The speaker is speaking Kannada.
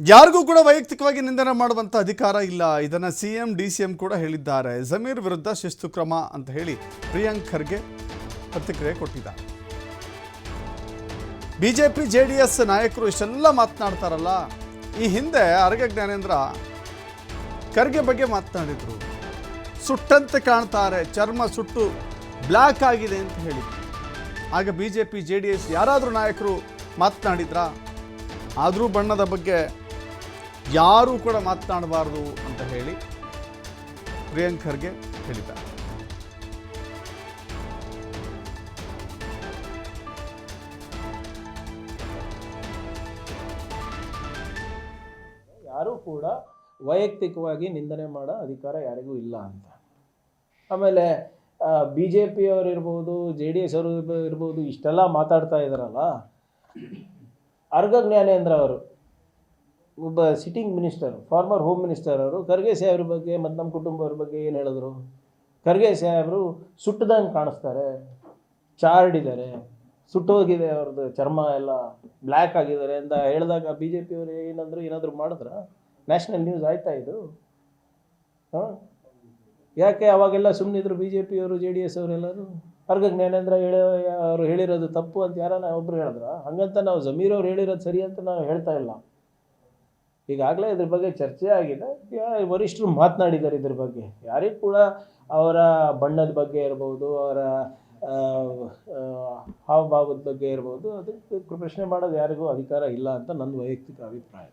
ಯಾರಿಗೂ ಕೂಡ ವೈಯಕ್ತಿಕವಾಗಿ ನಿಂದನೆ ಮಾಡುವಂತ ಅಧಿಕಾರ ಇಲ್ಲ. ಇದನ್ನ ಸಿಎಂ ಡಿ ಸಿ ಎಂ ಕೂಡ ಹೇಳಿದ್ದಾರೆ. ಜಮೀರ್ ವಿರುದ್ಧ ಶಿಸ್ತು ಕ್ರಮ ಅಂತ ಹೇಳಿ ಪ್ರಿಯಾಂಕ್ ಖರ್ಗೆ ಪ್ರತಿಕ್ರಿಯೆ ಕೊಟ್ಟಿದ್ದಾರೆ. ಬಿಜೆಪಿ, ಜೆ ಡಿ ಎಸ್ ನಾಯಕರು ಇಷ್ಟೆಲ್ಲ ಮಾತನಾಡ್ತಾರಲ್ಲ? ಈ ಹಿಂದೆ ಅರಗ ಜ್ಞಾನೇಂದ್ರ ಖರ್ಗೆ ಬಗ್ಗೆ ಮಾತನಾಡಿದ್ರು. ಸುಟ್ಟಂತೆ ಕಾಣ್ತಾರೆ, ಚರ್ಮ ಸುಟ್ಟು ಬ್ಲ್ಯಾಕ್ ಆಗಿದೆ ಅಂತ ಹೇಳಿದ್ರು ಆಗ B J P J D S ಯಾರಾದರೂ ನಾಯಕರು ಮಾತನಾಡಿದ್ರಾ? ಆದರೂ ಬಣ್ಣದ ಬಗ್ಗೆ ಯಾರೂ ಕೂಡ ಮಾತನಾಡಬಾರ್ದು ಅಂತ ಹೇಳಿ ಪ್ರಿಯಾಂಕ್ ಖರ್ಗೆ ಹೇಳಿದ್ದಾರೆ. ಯಾರೂ ಕೂಡ ವೈಯಕ್ತಿಕವಾಗಿ ನಿಂದನೆ ಮಾಡೋ ಅಧಿಕಾರ ಯಾರಿಗೂ ಇಲ್ಲ ಅಂತ. ಆಮೇಲೆ ಬಿ ಜೆ ಪಿಯವರು ಇರ್ಬೋದು ಜೆ ಡಿ ಎಸ್ ಅವರು ಇರ್ಬೋದು, ಇಷ್ಟೆಲ್ಲ ಮಾತಾಡ್ತಾ ಇದ್ದಾರಲ್ಲ ಅರ್ಗ ಜ್ಞಾನೇಂದ್ರ ಅವರು. ಒಬ್ಬ sitting minister former home minister ಅವರು ಖರ್ಗೆ ಸಾಹೇಬ್ರ ಬಗ್ಗೆ ಮತ್ತು ನಮ್ಮ ಕುಟುಂಬವ್ರ ಬಗ್ಗೆ ಏನು ಹೇಳಿದ್ರು? ಖರ್ಗೆ ಸಾಹೇಬರು ಸುಟ್ಟದಂಗೆ ಕಾಣಿಸ್ತಾರೆ ಚಾರ್ಡ್ ಇದ್ದಾರೆ ಸುಟ್ಟೋಗಿದೆ ಅವ್ರದ್ದು ಚರ್ಮ ಎಲ್ಲ ಬ್ಲ್ಯಾಕ್ ಆಗಿದ್ದಾರೆ ಅಂತ ಹೇಳಿದಾಗ ಬಿ ಜೆ ಪಿಯವರು ಏನಂದ್ರು, ಏನಾದರೂ ಮಾಡಿದ್ರ? ನ್ಯಾಷನಲ್ ನ್ಯೂಸ್ ಆಯ್ತಾ ಇದು? ಹಾಂ? ಯಾಕೆ ಅವಾಗೆಲ್ಲ ಸುಮ್ಮನಿದ್ರು ಬಿ ಜೆ ಪಿಯವರು ಜೆ ಡಿ ಎಸ್ ಅವರೆಲ್ಲರೂ ಅರ್ಗ ಜ್ಞಾನೇಂದ್ರ ಹೇಳ, ಅವರು ಹೇಳಿರೋದು ತಪ್ಪು ಅಂತ ಯಾರನ್ನ ಒಬ್ರು ಹೇಳಿದ್ರ? ಹಂಗಂತ ನಾವು ಜಮೀರ್ ಅವ್ರು ಹೇಳಿರೋದು ಸರಿ ಅಂತ ನಾವು ಹೇಳ್ತಾ ಇಲ್ಲ. ಈಗಾಗಲೇ ಇದ್ರ ಬಗ್ಗೆ ಚರ್ಚೆ ಆಗಿದೆ. ವರಿಷ್ಠರು ಮಾತನಾಡಿದ್ದಾರೆ ಇದ್ರ ಬಗ್ಗೆ. ಯಾರಿಗೂ ಕೂಡ ಅವರ ಬಣ್ಣದ ಬಗ್ಗೆ ಇರ್ಬೋದು, ಅವರ ಹಾವಭಾವದ ಬಗ್ಗೆ ಇರ್ಬೋದು, ಅದಕ್ಕೆ ಪ್ರಶ್ನೆ ಮಾಡೋದು ಯಾರಿಗೂ ಅಧಿಕಾರ ಇಲ್ಲ ಅಂತ ನನ್ನ ವೈಯಕ್ತಿಕ ಅಭಿಪ್ರಾಯ.